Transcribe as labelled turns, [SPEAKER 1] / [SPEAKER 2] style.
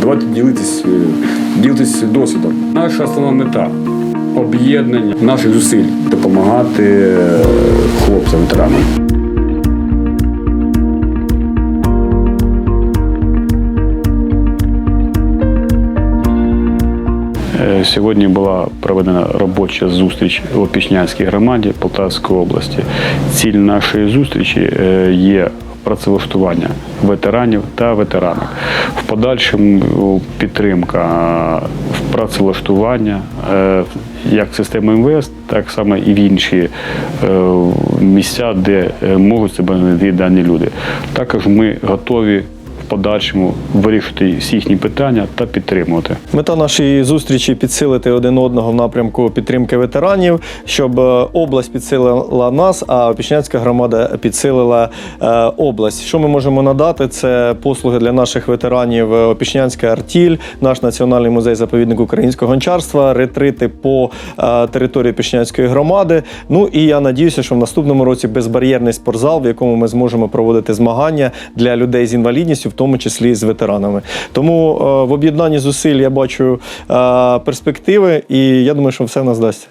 [SPEAKER 1] давайте ділитись, е, ділитись досвідом. Наша основна мета об'єднання наших зусиль, допомагати е, хлопцям, ветеранам. Е, Сьогодні була проведена робоча зустріч в Опішнянській громаді Полтавської області. Ціль нашої зустрічі є працевлаштування ветеранів та ветеранок. В подальшому підтримка працевлаштування е, як системи МВС, так само і в інші е, місця, де е, можуть себе знайти дані люди. Також ми готові подальшому вирішити всі їхні питання та підтримувати.
[SPEAKER 2] Мета нашої зустрічі підсилити один одного в напрямку підтримки ветеранів, щоб е, область підсилила нас, а Опішнянська громада підсилила е, область. Що ми можемо надати? Це послуги для наших ветеранів е, Опішнянська артіль, наш національний музей заповідник українського гончарства, ретрити по території Опішнянської громади. Ну і я надіюся, що в наступному році безбар'єрний спортзал, в якому ми зможемо проводити змагання для людей з інвалідністю, в тому числі з ветеранами. Тому е, в об'єднанні зусиль я бачу е, перспективи, і я думаю, що все в нас дасть.